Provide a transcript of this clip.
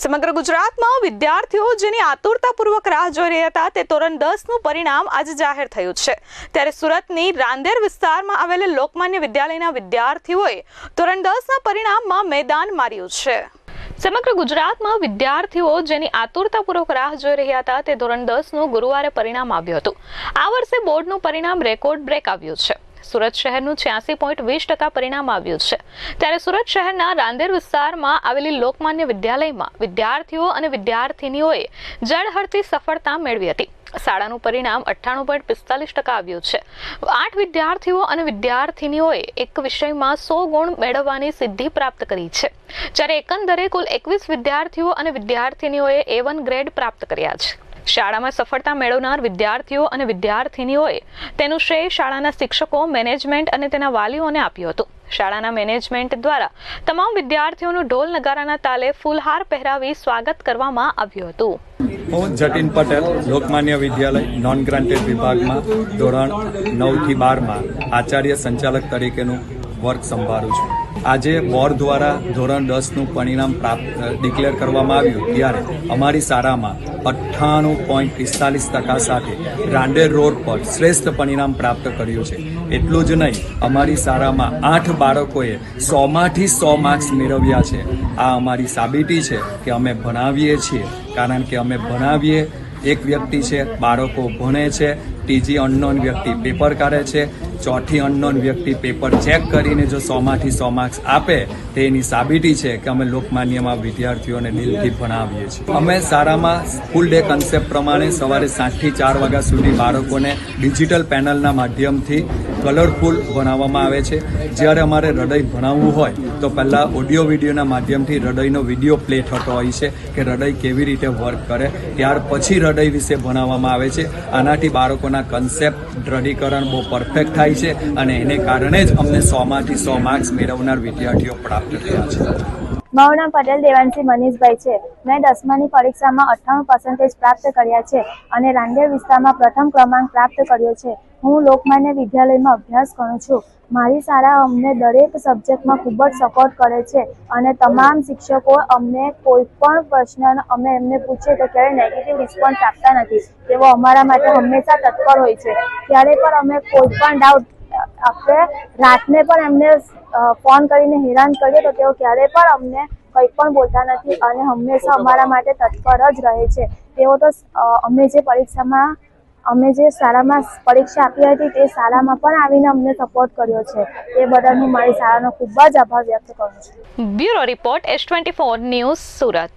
સમગ્ર ગુજરાતમાં વિદ્યાર્થીઓ જેની આતુરતાપૂર્વક રાહ જોઈ રહ્યા હતા તે ધોરણ દસનું પરિણામ આજે જાહેર થયું છે. ત્યારે સુરતની રાંદેર વિસ્તારમાં આવેલા લોકમાન્ય વિદ્યાલયના વિદ્યાર્થીઓએ ધોરણ દસના પરિણામમાં મેદાન માર્યું છે. સમગ્ર ગુજરાતમાં વિદ્યાર્થીઓ જેની આતુરતાપૂર્વક રાહ જોઈ રહ્યા હતા તે ધોરણ દસનું ગુરુવારે પરિણામ આવ્યું હતું. આ વર્ષે બોર્ડનું પરિણામ રેકોર્ડ બ્રેક આવ્યું છે. સુરત શહેરનું છ્યાસી પોઈન્ટ વીસ ટકા પરિણામ આવ્યું છે. ત્યારે સુરત શહેરના રાંદેર વિસ્તારમાં આવેલી લોકમાન્ય વિદ્યાલયમાં વિદ્યાર્થીઓ અને વિદ્યાર્થિનીઓએ જળહળતી સફળતા મેળવી હતી. શાળાનું પરિણામ અઠ્ઠાણું પોઈન્ટ પિસ્તાલીસ ટકા આવ્યું છે. આઠ વિદ્યાર્થીઓ અને વિદ્યાર્થિનીઓએ એક વિષયમાં સો ગુણ મેળવવાની સિદ્ધિ પ્રાપ્ત કરી છે. જ્યારે એકંદરે કુલ એકવીસ વિદ્યાર્થીઓ અને વિદ્યાર્થિનીઓએ એ વન ગ્રેડ પ્રાપ્ત કર્યા છે. શાળામાં સફળતા મેળવનાર વિદ્યાર્થીઓ અને વિદ્યાર્થિનીઓએ તેનું શ્રેય શાળાના શિક્ષકો, મેનેજમેન્ટ અને તેના વાલીઓને આપ્યું હતું. શાળાના મેનેજમેન્ટ દ્વારા તમામ વિદ્યાર્થીઓનું ઢોલ નગારાના તાલે ફૂલહાર પહેરાવી સ્વાગત કરવામાં આવ્યું હતું. હું જતીન પટેલ, લોકમાન્ય વિદ્યાલય નોન ગ્રાન્ટેડ વિભાગમાં ધોરણ નવથી બારમાં આચાર્ય સંચાલક તરીકેનું વર્ક સંભાળું છું. આજે બોર્ડ દ્વારા ધોરણ દસનું પરિણામ પ્રાપ્ત ડિક્લેર કરવામાં આવ્યું. ત્યારે અમારી શાળામાં અઠ્ઠાણું પોઈન્ટ પિસ્તાલીસ ટકા સાથે રાંડેર રોડ પર શ્રેષ્ઠ પરિણામ પ્રાપ્ત કર્યું છે. એટલું જ નહીં, અમારી શાળામાં આઠ બાળકોએ સોમાંથી સો માર્ક્સ મેળવ્યા છે. આ અમારી સાબિતી છે કે અમે ભણાવીએ છીએ. કારણ કે અમે ભણાવીએ એક વ્યક્તિ છે, બાળકો ભણે છે, ત્રીજી અનનોન વ્યક્તિ પેપર કાઢે છે, ચોથી અનનોન વ્યક્તિ પેપર ચેક કરીને જો સોમાંથી સો માર્ક્સ આપે, તે એની સાબિતી છે કે અમે લોકમાન્યમાં વિદ્યાર્થીઓને દિલથી ભણાવીએ છીએ. અમે સારામાં સ્કૂલ ડે કન્સેપ્ટ પ્રમાણે સવારે સાતથી ચાર વાગ્યા સુધી બાળકોને ડિજિટલ પેનલના માધ્યમથી કલરફુલ ભણાવવામાં આવે છે. જ્યારે અમારે હૃદય ભણાવવું હોય, તો પહેલાં ઓડિયો વિડીયોના માધ્યમથી હૃદયનો વીડિયો પ્લે થતો હોય છે કે હૃદય કેવી રીતે વર્ક કરે. ત્યાર પછી હૃદય વિશે ભણાવવામાં આવે છે. આનાથી બાળકોના કન્સેપ્ટ દ્રઢીકરણ બહુ પરફેક્ટ થાય છે અને એને કારણે જ અમને સોમાંથી સો માર્ક્સ મેળવનાર વિદ્યાર્થીઓ પ્રાપ્ત થયા છે. મારું પટેલ દેવાંશી મનીષભાઈ છે. મેં દસમાની પરીક્ષામાં અઠ્ઠાણું પર્સન્ટેજ પ્રાપ્ત કર્યા છે અને રાંદેર વિસ્તારમાં પ્રથમ ક્રમાંક પ્રાપ્ત કર્યો છે. હું લોકમાન્ય વિદ્યાલયમાં અભ્યાસ કરું છું. મારી શાળા અમને દરેક સબ્જેક્ટમાં ખૂબ જ સપોર્ટ કરે છે અને તમામ શિક્ષકો અમને કોઈ પણ પ્રશ્ન અમે એમને પૂછીએ તો ક્યારેય નેગેટિવ રિસ્પોન્સ આપતા નથી. તેઓ અમારા માટે હંમેશા તત્પર હોય છે. ત્યારે પણ અમે કોઈ પણ ડાઉટ આપણે રાતને પણ એમને ફોન કરીને હેરાન કરીએ તો તેઓ ક્યારે પણ અમને કંઈ પણ બોલતા નથી અને હંમેશા અમારા માટે તત્પર જ રહે છે. તેઓ તો અમે જે પરીક્ષામાં, અમે જે શાળામાં પરીક્ષા આપી હતી તે શાળામાં પણ આવીને અમને સપોર્ટ કર્યો છે. તે બદલ હું મારી શાળાનો ખૂબ જ આભાર વ્યક્ત કરું છું. Bureau report S twenty four news Surat.